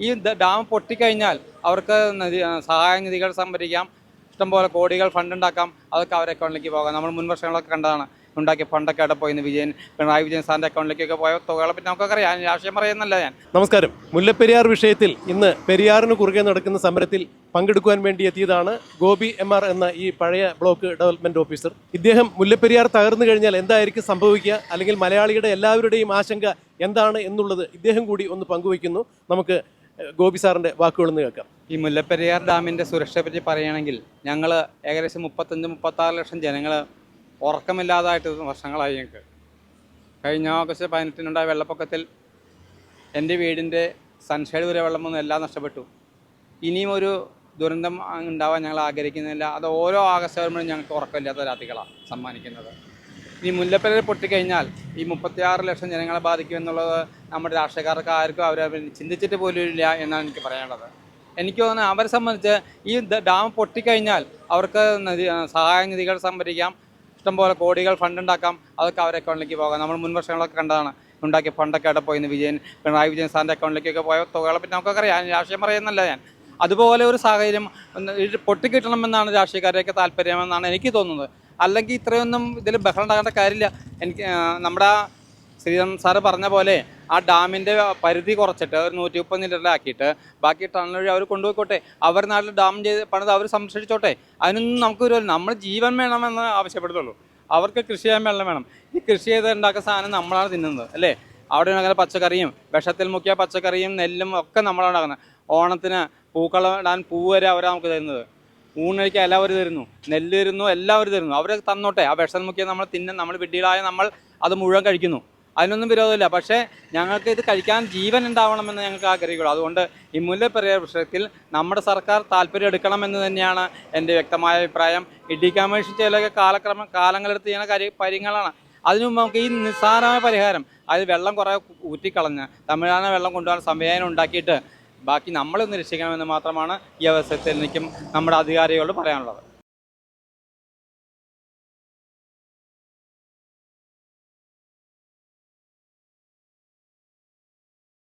ഈ ഡാം പൊട്ടിക്കഴിഞ്ഞാൽ അവർക്ക് സഹായ നിധികൾ സംഭരിക്കാം. ഇഷ്ടംപോലെ കോടികൾ ഫണ്ട് ഉണ്ടാക്കാം. അതൊക്കെ അവരുടെ അക്കൗണ്ടിലേക്ക് പോകാം. നമ്മൾ മുൻ വർഷങ്ങളൊക്കെ കണ്ടതാണ്. ഉണ്ടാക്കിയ ഫണ്ടൊക്കെ അവിടെ പോയി. വിജയൻ പിണറായി വിജയൻ സാറിന്റെ അക്കൗണ്ടിലേക്കൊക്കെ പോയ തുകകളെ പറ്റി നമുക്കൊക്കെ അറിയാം. രാഷ്ട്രീയം പറയുന്നല്ല ഞാൻ. നമസ്കാരം. മുല്ലപ്പെരിയാർ വിഷയത്തിൽ ഇന്ന് പെരിയാറിന് കുറുകെ നടക്കുന്ന സമരത്തിൽ പങ്കെടുക്കുവാൻ വേണ്ടി എത്തിയതാണ് ഗോപി എം ആർ എന്ന ഈ പഴയ ബ്ലോക്ക് ഡെവലപ്മെന്റ് ഓഫീസർ. ഇദ്ദേഹം മുല്ലപ്പെരിയാർ തകർന്നു കഴിഞ്ഞാൽ എന്തായിരിക്കും സംഭവിക്കുക? അല്ലെങ്കിൽ മലയാളിയുടെ എല്ലാവരുടെയും ആശങ്ക എന്താണ് എന്നുള്ളത് ഇദ്ദേഹം കൂടി ഒന്ന് പങ്കുവയ്ക്കുന്നു. നമുക്ക് ഗോപി സാറിന്റെ വാക്കുകളൊന്ന് കേൾക്കാം. ഈ മുല്ലപ്പെരിയാർ ഡാമിന്റെ സുരക്ഷയെ പറ്റി പറയുകയാണെങ്കിൽ ഞങ്ങൾ ഏകദേശം മുപ്പത്തഞ്ച് മുപ്പത്താറ് ലക്ഷം ജനങ്ങൾ ഉറക്കമില്ലാതായിട്ട് വർഷങ്ങളായി ഞങ്ങൾക്ക്. കഴിഞ്ഞ ഓഗസ്റ്റ് പതിനെട്ടിനുണ്ടായ വെള്ളപ്പൊക്കത്തിൽ എന്റെ വീടിന്റെ സൺഷൈഡ് വരെ വെള്ളമൊന്നും എല്ലാം നഷ്ടപ്പെട്ടു. ഇനിയും ഒരു ദുരന്തം ഉണ്ടാവാൻ ഞങ്ങൾ ആഗ്രഹിക്കുന്നില്ല. അത് ഓരോ ആഗസ്റ്റ് വരുമ്പോഴും ഞങ്ങൾക്ക് ഉറക്കമില്ലാത്ത രാത്രികളാണ് സമ്മാനിക്കുന്നത്. ഈ മുല്ലപ്പെരിയാർ പൊട്ടിക്കഴിഞ്ഞാൽ ഈ മുപ്പത്തിയാറ് ലക്ഷം ജനങ്ങളെ ബാധിക്കും എന്നുള്ളത് നമ്മുടെ രാഷ്ട്രീയക്കാർക്ക് ആർക്കും അവർ ചിന്തിച്ചിട്ട് പോലും ഇല്ല എന്നാണ് എനിക്ക് പറയാനുള്ളത്. എനിക്ക് തോന്നുന്നത് അവരെ സംബന്ധിച്ച് ഈ ഡാം പൊട്ടിക്കഴിഞ്ഞാൽ അവർക്ക് ആ, സഹായ നിധികൾ സംഭരിക്കാം. ഇഷ്ടംപോലെ കോടികൾ ഫണ്ട് ഉണ്ടാക്കാം. അതൊക്കെ അവരുടെ അക്കൗണ്ടിലേക്ക് പോകാം. നമ്മൾ മുൻ വർഷങ്ങളൊക്കെ കണ്ടതാണ്. ഉണ്ടാക്കിയ ഫണ്ടൊക്കെ അവിടെ പോയി വിജയൻ പിണറായി വിജയൻ സാറിന്റെ അക്കൗണ്ടിലേക്കൊക്കെ പോയ തുകകളെ പറ്റി നമുക്കൊക്കെ അറിയാം. രാഷ്ട്രീയം പറയുന്നല്ല ഞാൻ. അതുപോലെ ഒരു സാഹചര്യം പൊട്ടിക്കിട്ടണമെന്നാണ് രാഷ്ട്രീയക്കാരെയൊക്കെ താല്പര്യമെന്നാണ് എനിക്ക് തോന്നുന്നത്. അല്ലെങ്കിൽ ഇത്രയൊന്നും ഇതിൽ ബഹളം ഉണ്ടാകേണ്ട കാര്യമില്ല. എനിക്ക് നമ്മുടെ ശ്രീധരൻ സാറ് പറഞ്ഞ പോലെ ആ ഡാമിന്റെ പരിധി കുറച്ചിട്ട് ഒരു നൂറ്റി മുപ്പത് ലിറ്ററിലാക്കിയിട്ട് ബാക്കി ടണൽ വഴി അവർ കൊണ്ടുപോയിക്കോട്ടെ. അവർ നാട്ടിൽ ഡാം ചെയ്ത് പണിത് അവർ സംരക്ഷിച്ചോട്ടെ. അതിനൊന്നും നമുക്ക് ഒരു നമ്മൾ ജീവൻ വേണമെന്ന് ആവശ്യപ്പെടുത്തുള്ളൂ അവർക്ക് കൃഷി ചെയ്യാൻ വെള്ളം വേണം. ഈ കൃഷി ചെയ്ത് ഉണ്ടാക്കുന്ന സാധനം നമ്മളാണ് തിന്നുന്നത് അല്ലേ? അവിടെ ഉണ്ടാക്കുന്ന പച്ചക്കറിയും വിഷത്തിൽ മുക്കിയ പച്ചക്കറിയും നെല്ലും ഒക്കെ നമ്മളാണ് ഉണ്ടാക്കുന്നത്. ഓണത്തിന് പൂക്കളം ഇടാൻ പൂ വരെ അവരാണ് നമുക്ക് തരുന്നത്. ഊണഴിക്കാൻ എല്ലാവരും തരുന്നു. നെല്ല് തരുന്നു എല്ലാവരും തരുന്നു. അവർ തന്നോട്ടെ. ആ വിഷം മുക്കിയ നമ്മൾ തിന്നും നമ്മൾ വിഡ്ഢികളായ നമ്മൾ അത് മുഴുവൻ കഴിക്കുന്നു. അതിനൊന്നും വിരോധമില്ല. പക്ഷേ ഞങ്ങൾക്ക് ഇത് കഴിക്കാൻ ജീവൻ ഉണ്ടാവണമെന്ന് ഞങ്ങൾക്ക് ആഗ്രഹിക്കുള്ളൂ അതുകൊണ്ട് ഈ മുല്ലപ്പെരിയാർ വിഷയത്തിൽ നമ്മുടെ സർക്കാർ താല്പര്യം എടുക്കണമെന്ന് തന്നെയാണ് എന്റെ വ്യക്തമായ അഭിപ്രായം. ഇഡി കമ്മീഷൻ ചില കാലക്രമം കാലങ്ങളെടുത്ത് ചെയ്യുന്ന കാര്യ കാര്യങ്ങളാണ്. അതിനു മുമ്പ് നമുക്ക് ഈ നിസ്സാരമായ പരിഹാരം അതിൽ വെള്ളം കുറേ ഊറ്റിക്കളഞ്ഞ് തമിഴ്നാട് വെള്ളം കൊണ്ടുപോകാൻ സംവിധാനം ഉണ്ടാക്കിയിട്ട് ബാക്കി നമ്മളൊന്ന് രക്ഷിക്കണമെന്ന് മാത്രമാണ് ഈ അവസരത്തിൽ എനിക്കും നമ്മുടെ അധികാരികളോട് പറയാനുള്ളത്.